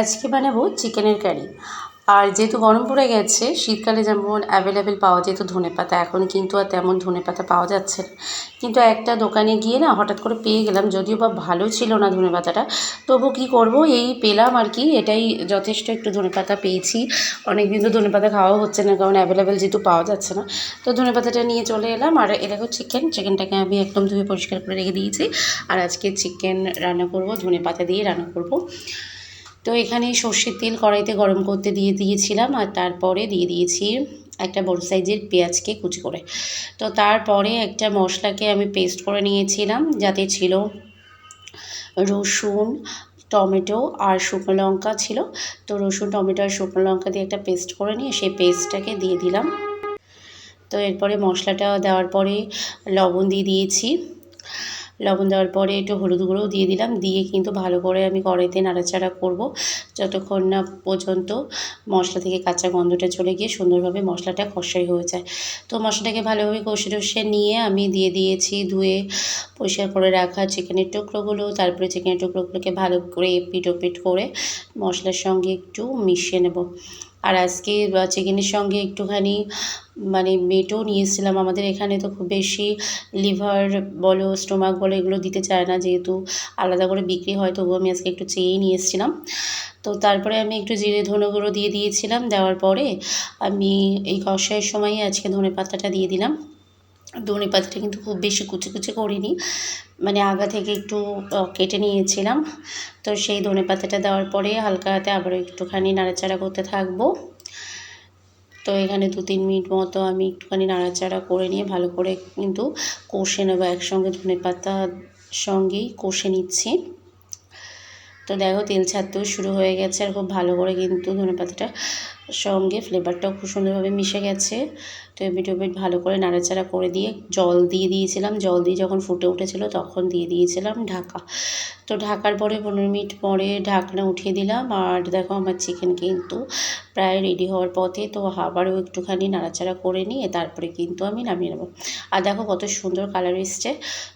আজকে বানাবো চিকেনের কারি। আর যেহেতু গরম পড়ে গেছে, শীতকালে যেমন অ্যাভেলেবেল পাওয়া যেত ধনেপাতা এখন কিন্তু আর তেমন ধনেপাতা পাওয়া যাচ্ছে না। কিন্তু একটা দোকানে গিয়ে না হঠাৎ করে পেয়ে গেলাম, যদিও বা ভালো ছিল না ধনেপাতাটা তবু কী করব, এই পেলাম আর কি, এটাই যথেষ্ট একটু ধনেপাতা পেয়েছি। অনেক দিন তো ধনেপাতা খাওয়াও হচ্ছে না, কারণ অ্যাভেলেবেল যেহেতু পাওয়া যাচ্ছে না। তো ধনেপাতাটা নিয়ে চলে এলাম, আর এ দেখো চিকেন চিকেনটাকে আমি একদম ধুয়ে পরিষ্কার করে রেখে দিয়েছি। আর আজকে চিকেন রান্না করব ধনেপাতা দিয়ে রান্না করব। তো এখানে সর্ষের তেল কড়াইতে গরম করতে দিয়ে দিয়েছিলাম আর তারপরে দিয়ে দিয়েছি একটা বড় সাইজের পেঁয়াজকে কুচি করে। তো তারপরে একটা মশলাকে আমি পেস্ট করে নিয়েছিলাম, যাতে ছিল রসুন, টমেটো আর শুকনো লঙ্কা ছিল। তো রসুন, টমেটো আর শুকনো লঙ্কা দিয়ে একটা পেস্ট করে নিয়ে সেই পেস্টটাকে দিয়ে দিলাম। তো এরপরে মশলাটা দেওয়ার পরে লবণ দিয়ে দিয়েছি। লবণ দেওয়ার পরে একটু হলুদ গুঁড়োও দিয়ে দিলাম। দিয়ে কিন্তু ভালো করে আমি কড়াইতে নাড়াচাড়া করব। যতক্ষণ না পর্যন্ত মশলা থেকে কাঁচা গন্ধটা চলে গিয়ে সুন্দরভাবে মশলাটা কষাই হয়ে যায়। তো মশলাটাকে ভালোভাবে কষে টষে নিয়ে আমি দিয়ে দিয়েছি ধুয়ে, পরিষ্কার করে রাখা চিকেনের টুকরোগুলো। তারপরে চিকেনের টুকরোগুলোকে ভালো করে এপিট ওপিট করে মশলার সঙ্গে একটু মিশিয়ে নেব। আর আজকে চিকেনের সঙ্গে একটুখানি মানে মেটও নিয়ে এসেছিলাম আমাদের এখানে তো খুব বেশি লিভার বলো, স্টোমাক বলো, এগুলো দিতে চায় না। যেহেতু আলাদা করে বিক্রি হয়, তবুও আমি আজকে একটু চেয়েই নিয়ে এসেছিলাম তো তারপরে আমি একটু জিরে ধনে গুঁড়ো দিয়ে দিয়েছিলাম। দেওয়ার পরে আমি এই কষায়ের সময়ই আজকে ধনে পাতাটা দিয়ে দিলাম। ধনে পাতাটা কিন্তু খুব বেশি কুচি কুচি করিনি। মানে আগা থেকে একটু কেটে নিয়েছিলাম। তো সেই ধনে পাতাটা দেওয়ার পরে হালকা হাতে আবারও একটুখানি নাড়াচাড়া করতে থাকব। তো এখানে দু তিন মিনিট মতো আমি একটুখানি নাড়াচাড়া করে নিয়ে ভালো করে কিন্তু কষে নেব একসঙ্গে ধনে পাতার সঙ্গেই, কষে নিচ্ছি। তো দেখো তেল ছাড়তেও শুরু হয়ে গেছে আর খুব ভালো করে কিন্তু ধনে পাতাটা সঙ্গে ফ্লেভারটাও খুব সুন্দরভাবে মিশে গেছে। তো এবিট ওবিট ভালো করে নাড়াচাড়া করে দিয়ে জল দিয়ে দিয়েছিলাম। জল দিয়ে যখন ফুটে উঠেছিল তখন দিয়ে দিয়েছিলাম ঢাকা। তো ঢাকার পরে পনেরো মিনিট পরে ঢাকনা উঠিয়ে দিলাম আর দেখো আমার চিকেন কিন্তু প্রায় রেডি হওয়ার পথে তো আবারও একটুখানি নাড়াচাড়া করে নিয়ে তারপরে কিন্তু আমি নামিয়ে নেব। আর দেখো কত সুন্দর কালার এসছে।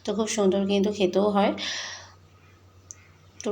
তো খুব সুন্দর কিন্তু খেতেও হয়। তো